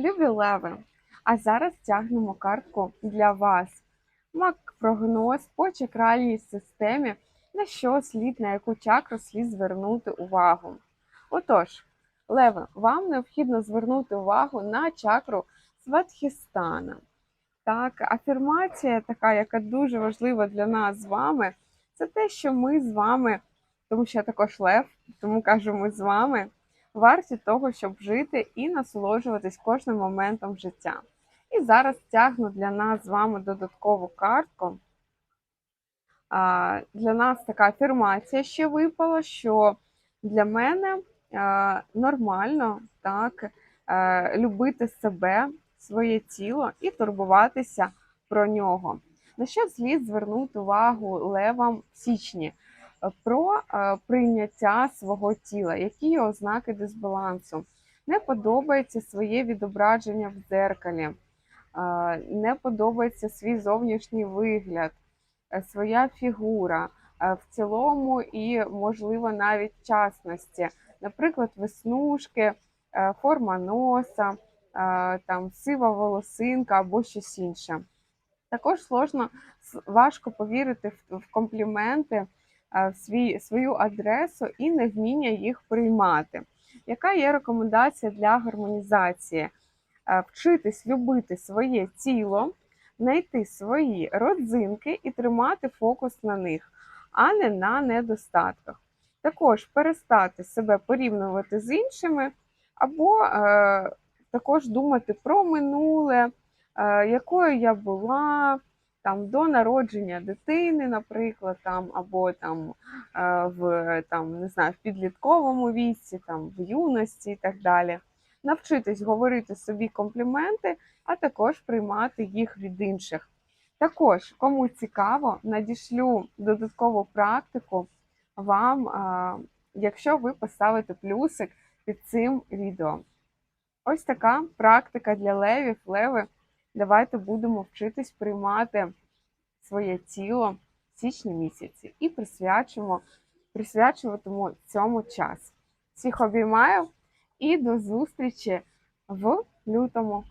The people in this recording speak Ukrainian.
Любі леви! А зараз тягнемо картку для вас. Мак-прогноз по чакральній системі, на що слід, на яку чакру слід звернути увагу. Отож, леви, вам необхідно звернути увагу на чакру Сватхістана. Так, афірмація така, яка дуже важлива для нас з вами, це те, що ми з вами, тому що я також лев, тому кажу, ми з вами варті того, щоб жити і насолоджуватись кожним моментом життя. І зараз тягну для нас з вами додаткову картку. Для нас така афірмація ще випала, що для мене нормально так, любити себе, своє тіло і турбуватися про нього. На що слід звернути увагу левам в січні? Про е, прийняття свого тіла, які є ознаки дисбалансу. Не подобається своє відображення в дзеркалі, е, не подобається свій зовнішній вигляд, е, своя фігура в цілому і, можливо, навіть частності, наприклад, веснушки, форма носа, там сива волосинка або щось інше. Також сложно важко повірити в компліменти свій, свою адресу і невміння їх приймати. Яка є рекомендація для гармонізації? Вчитись любити своє тіло, знайти свої родзинки і тримати фокус на них, а не на недостатках. Також перестати себе порівнювати з іншими, або е, також думати про минуле, е, якою я була там до народження дитини, наприклад, там або там е, в там не знаю в підлітковому віці, там в юності і так далі. Навчитись говорити собі компліменти, а також приймати їх від інших. Також, кому цікаво, надішлю додаткову практику вам, е, якщо ви поставите плюсик під цим відео. Ось така практика для левів, леви. Давайте будемо вчитись приймати своє тіло в січні місяці і присвячимо, присвячуватиму цьому час. Всіх обіймаю і до зустрічі в лютому.